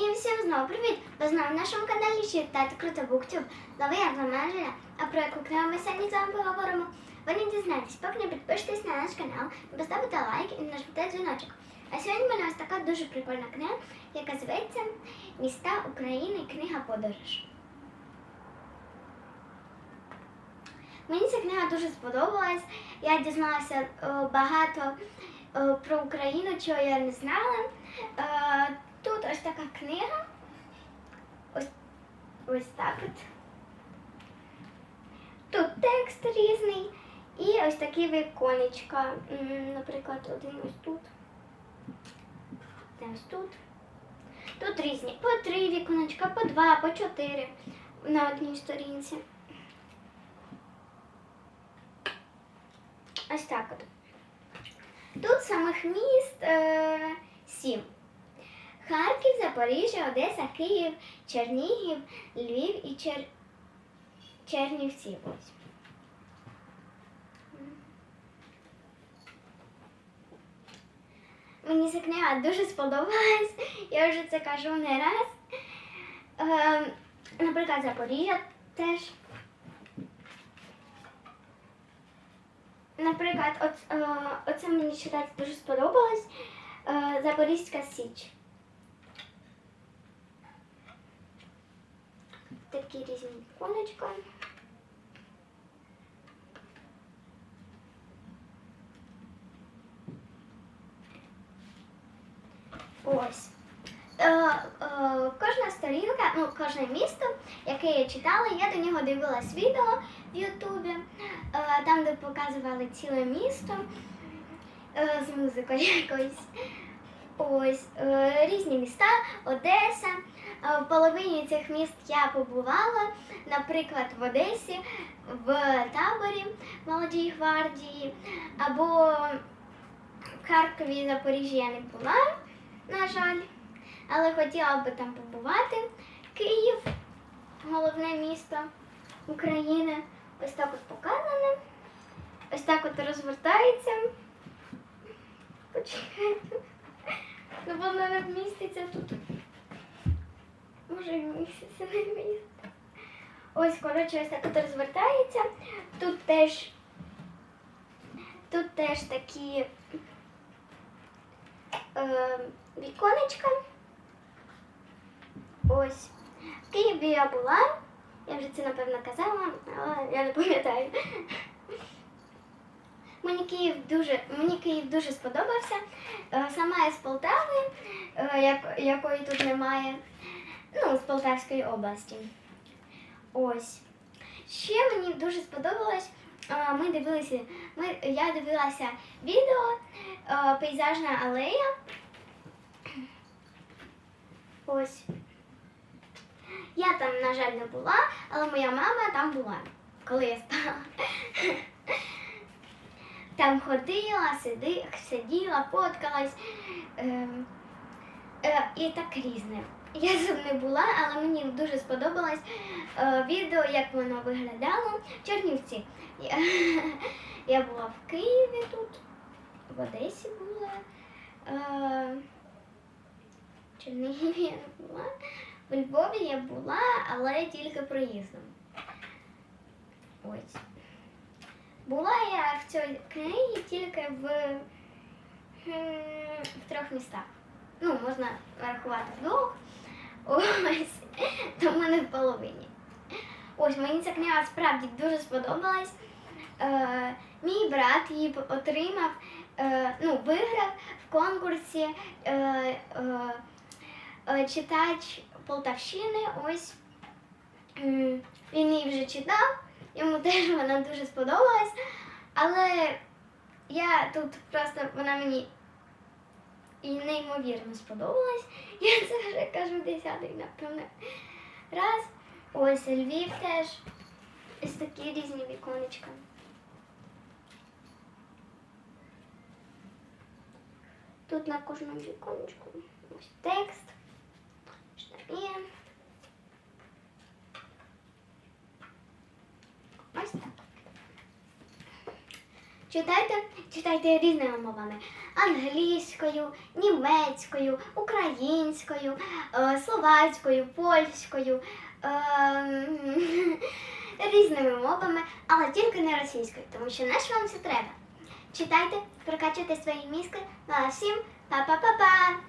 І всім знову привіт! Ви знову на нашому каналі читати Круто Буктюб. Знову я з вами А про яку книгу ми сьогодні з вами поговоримо? Ви не дізнаєтесь, поки не підпишетесь на наш канал, поставите лайк і нажмете дзвіночок. А сьогодні в мене ось така дуже прикольна книга, яка зветься Міста України. Книга подорож. Мені ця книга дуже сподобалась. Я дізналася е, багато е, про Україну, чого я не знала. Ось така книга. Ось, ось так от. Тут текст різний. І ось такі віконечка. Наприклад, один ось тут. Ось тут. Тут різні. По три віконечка, по два, по чотири на одній сторінці. Ось так от. Тут самих міст е, сім. Харків, Запоріжжя, Одеса, Київ, Чернігів, Львів і Чер... Чернівці. Мені ця книга дуже сподобалась. Я вже це кажу не раз. Е, наприклад, Запоріжжя теж. Наприклад, е, оце мені читати дуже сподобалось. Е, Запорізька Січ. Такі різні віконечка. Ось. Е, е, кожна сторінка, ну, кожне місто, яке я читала, я до нього дивилась відео в Ютубі, е, там, де показували ціле місто е, з музикою якоюсь. Ось е, різні міста, Одеса. Е, В половині цих міст я побувала, наприклад, в Одесі, в таборі молодій гвардії, або в Харкові, Запоріжжі я не була, на жаль, але хотіла би там побувати. Київ, головне місто України. Ось так от показане. Ось так от розвертається. Почекайте. Ну воно не вміститься тут. Може і місяця не вміститься. Ось, коротше, ось так от розвертається. Тут теж тут теж такі е, віконечка. Ось. В Києві я була. Я вже це напевно казала, але я не пам'ятаю. Мені Київ дуже, мені Київ дуже сподобався. Е, Сама я з Полтави, е, якої тут немає. Ну, з Полтавської області. Ось. Ще мені дуже сподобалось. е, Ми дивилися, ми, я дивилася відео Пейзажна алея. Ось. Я там, на жаль, не була, але моя мама там була, коли я спала. Там ходила, сиділа, фоткалась. Е, е, і так різне. Я там не була, але мені дуже сподобалось е, відео, як воно виглядало. Чернівці. Я, я була в Києві тут, в Одесі була. Е, в я не була. В Львові я була, але тільки проїздом. Ось. Була я в цій книгі тільки в, в трьох містах. Ну, можна рахувати в двох. Ось, тому не в половині. Ось, мені ця книга справді дуже сподобалась. Е, мій брат її отримав, е, ну, виграв в конкурсі е, е, е, читач Полтавщини. Ось він її вже читав. Йому теж вона дуже сподобалась. Але я тут просто вона мені і неймовірно сподобалась. Я це вже кажу десятий, напевно. Раз. Ось Львів теж. Ось такі різні віконечка. Тут на кожному віконечку ось текст. Що там є. Ось так. Читайте, читайте різними мовами: англійською, німецькою, українською, е, словацькою, польською, е, різними мовами, але тільки не російською, тому що на що вам це треба? Читайте, прокачуйте свої мізки. Ну а всім па-па-па-па!